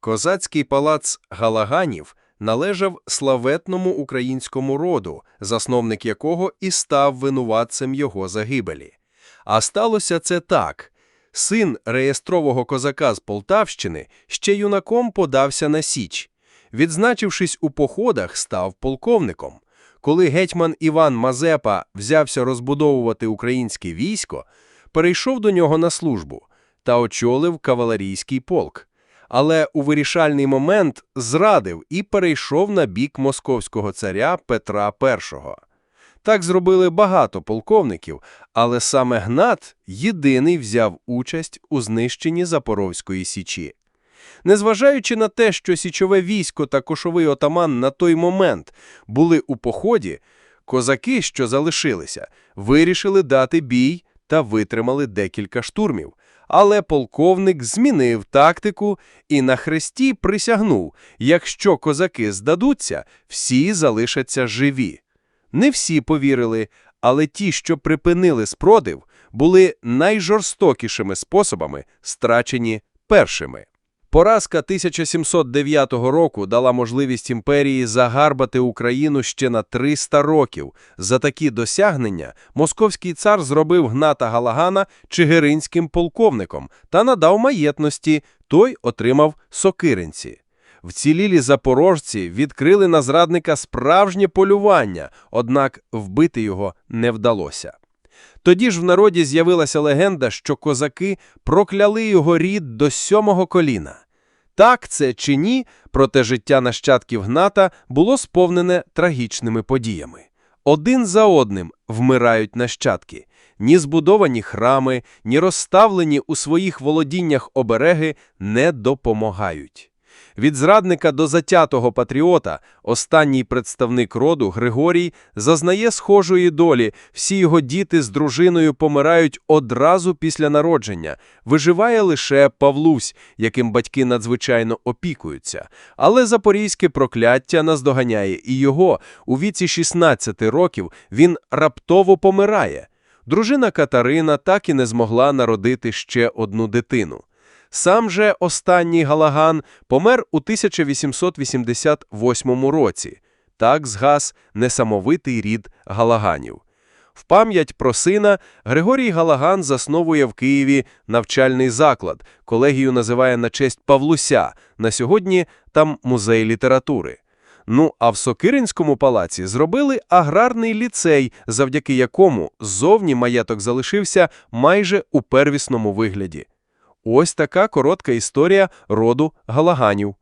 Козацький палац Галаганів належав славетному українському роду, засновник якого і став винуватцем його загибелі. А сталося це так. Син реєстрового козака з Полтавщини ще юнаком подався на Січ. Відзначившись у походах, став полковником. Коли гетьман Іван Мазепа взявся розбудовувати українське військо, перейшов до нього на службу та очолив кавалерійський полк. Але у вирішальний момент зрадив і перейшов на бік московського царя Петра І. Так зробили багато полковників, але саме Гнат єдиний взяв участь у знищенні Запорозької січі. Незважаючи на те, що січове військо та кошовий отаман на той момент були у поході, козаки, що залишилися, вирішили дати бій та витримали декілька штурмів. Але полковник змінив тактику і на хресті присягнув, якщо козаки здадуться, всі залишаться живі. Не всі повірили, але ті, що припинили спротив, були найжорстокішими способами страчені першими. Поразка 1709 року дала можливість імперії загарбати Україну ще на 300 років. За такі досягнення московський цар зробив Гната Галагана чигиринським полковником та надав маєтності, той отримав сокиринці. Вцілілі запорожці відкрили на зрадника справжнє полювання, однак вбити його не вдалося. Тоді ж в народі з'явилася легенда, що козаки прокляли його рід до сьомого коліна. Так це чи ні, проте життя нащадків Гната було сповнене трагічними подіями. Один за одним вмирають нащадки. Ні збудовані храми, ні розставлені у своїх володіннях обереги не допомагають. Від зрадника до затятого патріота останній представник роду Григорій зазнає схожої долі. Всі його діти з дружиною помирають одразу після народження. Виживає лише Павлусь, яким батьки надзвичайно опікуються. Але запорізьке прокляття наздоганяє і його. У віці 16 років він раптово помирає. Дружина Катерина так і не змогла народити ще одну дитину. Сам же останній Галаган помер у 1888 році. Так згас несамовитий рід Галаганів. В пам'ять про сина Григорій Галаган засновує в Києві навчальний заклад, колегію називає на честь Павлуся, на сьогодні там музей літератури. Ну, а в Сокиринському палаці зробили аграрний ліцей, завдяки якому ззовні маєток залишився майже у первісному вигляді. Ось така коротка історія роду Галаганів.